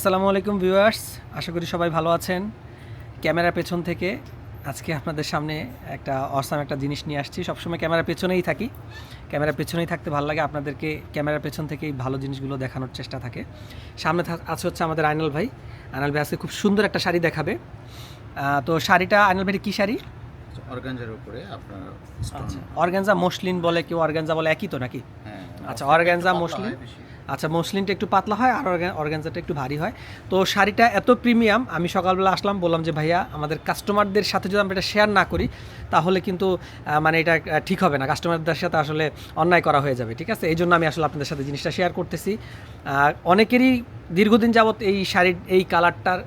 আসসালামু আলাইকুম ভিউয়ার্স আশা করি সবাই ভালো আছেন। ক্যামেরার পেছন থেকে আজকে আপনাদের সামনে একটা অসাম একটা জিনিস নিয়ে আসছি। সবসময় ক্যামেরার পেছনেই থাকি। ক্যামেরার পেছনেই থাকতে ভালো লাগে আপনাদেরকে ক্যামেরার পেছন থেকেই ভালো জিনিসগুলো দেখানোর চেষ্টা থাকে। সামনে আছে হচ্ছে আমাদের আইনাল ভাই। আইনাল ভাই আজকে খুব সুন্দর একটা শাড়ি দেখাবে। তো শাড়িটা আইনাল ভাই কী শাড়ি? অর্গানজার উপরে আপনার আচ্ছা অর্গানজা মসলিন বলে কেউ অর্গানজা বলে একই তো নাকি? হ্যাঁ আচ্ছা, পাতলা মসলিন? আচ্ছা মসলিনটা একটু পাতলা হয় আর অর্গানজাটা একটু ভারী হয়। তো শাড়িটা এত প্রিমিয়াম, আমি সকালবেলা আসলাম, বললাম যে, ভাইয়া, আমাদের কাস্টমারদের সাথে যদি আমরা এটা শেয়ার না করি, তাহলে কিন্তু মানে এটা ঠিক হবে না। কাস্টমারদের সাথে আসলে অন্যায় করা হয়ে যাবে, ঠিক আছে? এই জন্য আমি আসলে আপনাদের সাথে জিনিসটা শেয়ার করতেছি। অনেকেরই দীর্ঘদিন যাবৎ এই শাড়ির, এই কালারটার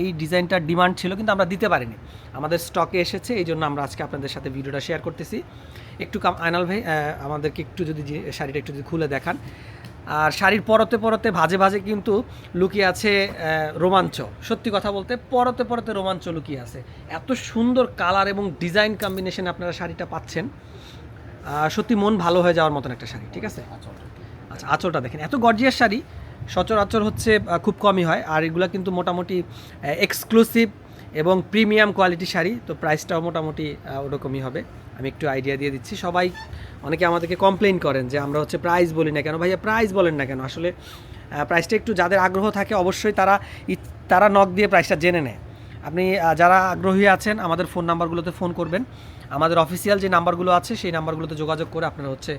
এই ডিজাইনটার ডিমান্ড ছিল, কিন্তু আমরা দিতে পারিনি। আমাদের স্টকে এসেছে, এই জন্য আমরা আজকে আপনাদের সাথে ভিডিওটা শেয়ার করতেছি। একটু কাম আয়নাল ভাই আমাদেরকে একটু যদি শাড়িটা একটু যদি খুলে দেখান। আর শাড়ির পরতে পরতে ভাজে ভাজে কিন্তু লুকিয়ে আছে রোমাঞ্চ। সত্যি কথা বলতে, পরতে পরতে রোমাঞ্চ লুকিয়ে আছে। এত সুন্দর কালার এবং ডিজাইন কম্বিনেশন আপনারা শাড়িটা পাচ্ছেন। সত্যি মন ভালো হয়ে যাওয়ার মতন একটা শাড়ি, ঠিক আছে। আচ্ছা আঁচলটা দেখেন। এত গর্জিয়াস শাড়ি, সচরাচর হচ্ছে খুব কমই হয়। আর এগুলো কিন্তু মোটামুটি এক্সক্লুসিভ এবং প্রিমিয়াম কোয়ালিটি শাড়ি, তো প্রাইসটাও মোটামুটি ওরকমই হবে। আমি একটু আইডিয়া দিয়ে দিচ্ছি। সবাই, অনেকে আমাদেরকে কমপ্লেন করেন যে আমরা হচ্ছে প্রাইস বলি না কেন? ভাইয়া প্রাইস বলেন না কেন? আসলে প্রাইসটা একটু যাদের আগ্রহ থাকে, অবশ্যই তারা তারা নখ দিয়ে প্রাইসটা জেনে নেয়। আপনি যারা আগ্রহী আছেন আমাদের ফোন নাম্বারগুলোতে ফোন করবেন। আমাদের অফিসিয়াল যে নাম্বারগুলো আছে সেই নাম্বারগুলোতে যোগাযোগ করে আপনারা হচ্ছে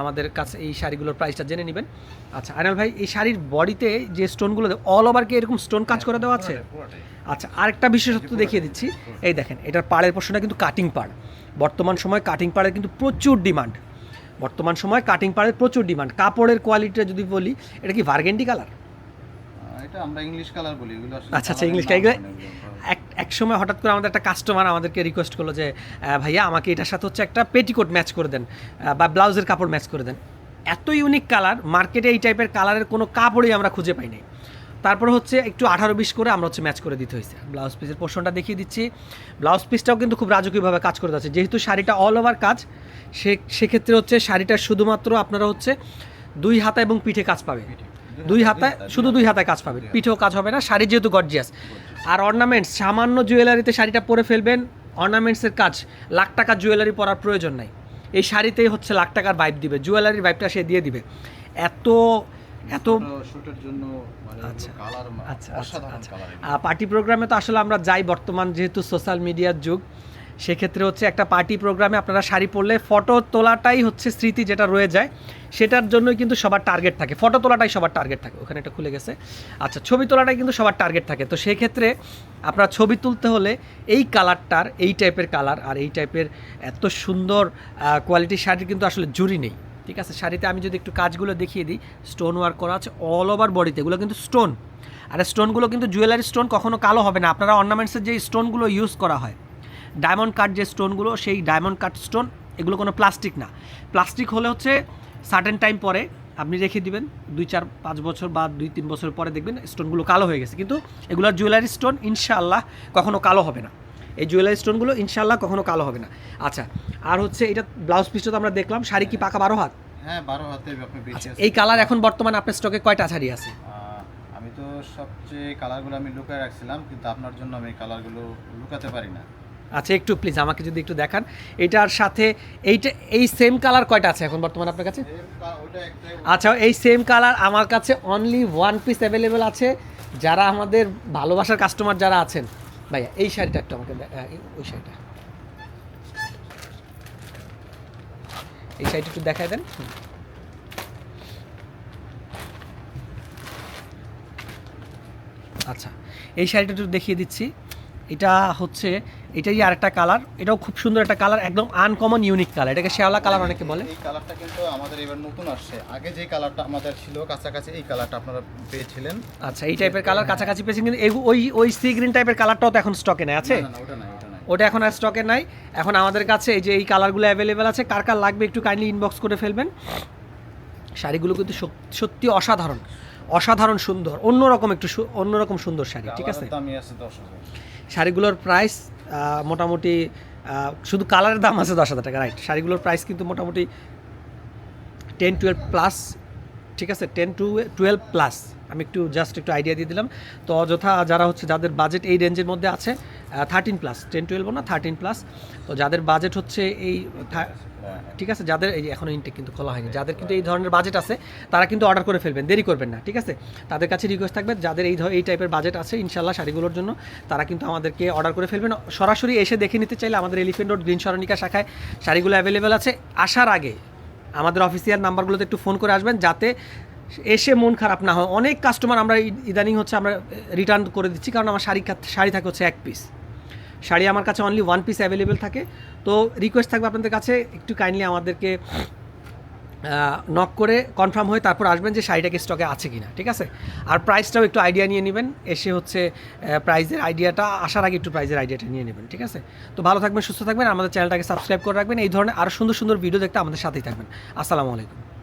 আমাদের কাছে এই শাড়িগুলোর প্রাইসটা জেনে নেবেন। আচ্ছা আইনাল ভাই এই শাড়ির বডিতে যে স্টোনগুলো অল ওভার কি এরকম স্টোন কাজ করে দেওয়া আছে? আচ্ছা আরেকটা বিশেষত্ব দেখিয়ে দিচ্ছি। এই দেখেন এটার পাড়ের পোর্শনটা কিন্তু কাটিং পাড়। বর্তমান সময় কাটিং পাড়ের কিন্তু প্রচুর ডিমান্ড বর্তমান সময় কাটিং পাড়ের প্রচুর ডিমান্ড কাপড়ের কোয়ালিটিটা যদি বলি এটা কি ভার্গেন্ডি কালার এটা আমরা ইংলিশ কালার বলি এগুলো আচ্ছা, আচ্ছা, colour এর এক এক সময় হঠাৎ করে আমাদের একটা কাস্টমার আমাদেরকে রিকোয়েস্ট করল যে ভাইয়া আমাকে এটার সাথে হচ্ছে একটা পেটিকোট ম্যাচ করে দেন বা ব্লাউজের কাপড় ম্যাচ করে দেন। এত ইউনিক কালার মার্কেটে এই টাইপের কালারের কোনো কাপড়ই আমরা খুঁজে পাই নাই। তারপর হচ্ছে একটু আঠারো বিশ করে আমরা হচ্ছে ম্যাচ করে দিতে হয়েছে। ব্লাউজ পিসের পোর্শনটা দেখিয়ে দিচ্ছি। ব্লাউজ পিসটাও কিন্তু খুব রাজকীয়ভাবে কাজ করে যাচ্ছে। যেহেতু শাড়িটা অল ওভার কাজ সে সেক্ষেত্রে হচ্ছে শাড়িটা শুধুমাত্র আপনারা হচ্ছে দুই হাতা এবং পিঠে কাজ পাবে। দুই হাতায় শুধু দুই হাতায় কাজ পাবেন পিঠেও কাজ হবে না শাড়ি যেহেতু গর্জিয়াস আর অর্নামেন্টস সামান্য জুয়েলারিতে শাড়িটা পরে ফেলবেন। অর্নামেন্টসের কাজ লাখ টাকার জুয়েলারি পরার প্রয়োজন নাই। এই শাড়িতেই হচ্ছে লাখ টাকার বাইপ দিবে জুয়েলারির ভাইবটা সে দিয়ে দিবে। এত এত শুটের জন্য মানে আচ্ছা, আচ্ছা, আচ্ছা, আচ্ছা। পার্টি প্রোগ্রামে তো আসলে আমরা যাই বর্তমান যেহেতু সোশ্যাল মিডিয়ার যুগ। সেক্ষেত্রে হচ্ছে একটা পার্টি প্রোগ্রামে আপনারা শাড়ি পরলে ফটো তোলাটাই হচ্ছে স্মৃতি যেটা রয়ে যায়। সেটার জন্যই কিন্তু সবার টার্গেট থাকে। ফটো তোলাটাই সবার টার্গেট থাকে। ওখানে এটা খুলে গেছে। আচ্ছা ছবি তোলাটাই কিন্তু সবার টার্গেট থাকে। তো সেক্ষেত্রে আপনার ছবি তুলতে হলে এই কালারটার এই টাইপের কালার আর এই টাইপের এত সুন্দর কোয়ালিটির শাড়ির কিন্তু আসলে জুরি নেই। ঠিক আছে? শাড়িতে আমি যদি একটু কাজগুলো দেখিয়ে দিই স্টোন ওয়ার্ক করা আছে অল ওভার বডিতে এগুলো কিন্তু স্টোন আর স্টোনগুলো কিন্তু জুয়েলারি স্টোন কখনো কালো হবে না। আপনারা অর্নামেন্টসের যে স্টোনগুলো ইউজ করা হয় ডায়মন্ড কাট যে স্টোনগুলো সেই ডায়মন্ড কাট স্টোন এগুলো কোনো প্লাস্টিক না। প্লাস্টিক হলে হচ্ছে সার্টেন টাইম পরে আপনি রেখে দিবেন দুই চার পাঁচ বছর বা দুই তিন বছর পরে দেখবেন স্টোনগুলো কালো হয়ে গেছে। কিন্তু এগুলোর জুয়েলারি স্টোন ইনশাআল্লাহ কখনো কালো হবে না। এই জুয়েলারি স্টোনগুলো ইনশাআল্লাহ কখনো কালো হবে না। আচ্ছা আর হচ্ছে এটা ব্লাউজ পিসটা তো আমরা দেখলাম শাড়ি কি পাকা বারো হাত? হ্যাঁ বারো হাতে আচ্ছা এই কালার এখন বর্তমানে আপনার স্টকে কয়টা শাড়ি আছে? আমি তো সবচেয়ে কালারগুলো আমি লুকায় রাখছিলাম কিন্তু আপনার জন্য আমি কালারগুলো লুকাতে পারি না। আচ্ছা একটু প্লিজ আমাকে যদি একটু দেখান। এটার সাথে এইটা এই সেম কালার কয়টা আছে এখন বর্তমানে আপনার কাছে? আচ্ছা এই সেম কালার আমার কাছে অনলি ওয়ান পিস অ্যাভেলেবেল আছে। যারা আমাদের ভালোবাসার কাস্টমার যারা আছেন ভাইয়া এই শাড়িটা একটু আমাকে ওই শাড়িটা। এই শাড়িটা একটু দেখাই দেন। আচ্ছা এই শাড়িটা একটু দেখিয়ে দিচ্ছি। এটা হচ্ছে এটাই আরেকটা কালার এটাও খুব সুন্দর একটা কালার একদম আনকমন ইউনিক কালার এটাকে শেওলা কালার অনেকে বলে। এই কালারটা কিন্তু আমাদের এবার নতুন আসছে। আগে যে কালারটা আমাদের ছিল কাছাকাছি এই কালারটা আপনারা পেয়েছিলেন। আচ্ছা এই টাইপের কালার কাছাকাছি পেয়েছেন কিন্তু ওই ওই সি গ্রিন টাইপের কালারটাও তো এখন স্টকে নেই আছে? না, না, ওটা নাই ওটা নাই। ওটা এখন আর স্টকে নাই। এখন আমাদের কাছে এই যে এই কালারগুলো অ্যাভেলেবেল আছে কার কার লাগবে একটু কাইন্ডলি ইনবক্স করে ফেলবেন। শাড়িগুলো কিন্তু সত্যি অসাধারণ। অসাধারণ সুন্দর অন্যরকম একটু অন্যরকম সুন্দর শাড়ি ঠিক আছে? শাড়িগুলোর প্রাইস মোটামুটি শুধু কালারের দাম আছে দশ হাজার টাকা রাইট শাড়িগুলোর প্রাইস কিন্তু মোটামুটি টেন টুয়েলভ প্লাস ঠিক আছে? টেন টু টুয়েলভ প্লাস আমি একটু জাস্ট একটু আইডিয়া দিয়ে দিলাম। তো অযথা যারা হচ্ছে যাদের বাজেট এই রেঞ্জের মধ্যে আছে থার্টিন প্লাস টেন টুয়েলভ না থার্টিন প্লাস তো যাদের বাজেট হচ্ছে এই ঠিক আছে, যাদের এই এখনও ইনটেক কিন্তু খোলা হয়নি, যাদের কিন্তু এই ধরনের বাজেট আছে, তারা কিন্তু অর্ডার করে ফেলবেন, দেরি করবেন না, ঠিক আছে? তাদের কাছে রিকোয়েস্ট থাকবে, যাদের এই এই টাইপের বাজেট আছে ইনশাল্লাহ শাড়িগুলোর জন্য, তারা কিন্তু আমাদেরকে অর্ডার করে ফেলবেন। সরাসরি এসে দেখে নিতে চাইলে আমাদের এলিফেন্ট রোড গ্রিন সরণিকা শাখায় শাড়িগুলো অ্যাভেলেবেল আছে। আসার আগে আমাদের অফিসিয়াল নাম্বারগুলোতে একটু ফোন করে আসবেন, যাতে এসে মন খারাপ না হয়। অনেক কাস্টমার আমরা ইদানিং হচ্ছে আমরা রিটার্ন করে দিচ্ছি, কারণ আমার শাড়ি শাড়ি থাকে হচ্ছে এক পিস শাড়ি আমার কাছে অনলি ওয়ান পিস অ্যাভেলেবেল থাকে। তো রিকোয়েস্ট থাকবে আপনাদের কাছে, একটু কাইন্ডলি আমাদেরকে নক করে কনফার্ম হয়ে তারপর আসবেন যে শাড়িটাকে স্টকে আছে কিনা, ঠিক আছে? আর প্রাইসটাও একটু আইডিয়া নিয়ে নেবেন, এসে হচ্ছে প্রাইজের আইডিয়াটা আসার আগে একটু প্রাইজের আইডিয়াটা নিয়ে নেবেন, ঠিক আছে? তো ভালো থাকবেন, সুস্থ থাকবেন আমাদের চ্যানেলটাকে সাবস্ক্রাইব করে রাখবেন। এই ধরনের আরও সুন্দর সুন্দর ভিডিও দেখতে আমাদের সাথেই থাকবেন। আসসালামু আলাইকুম।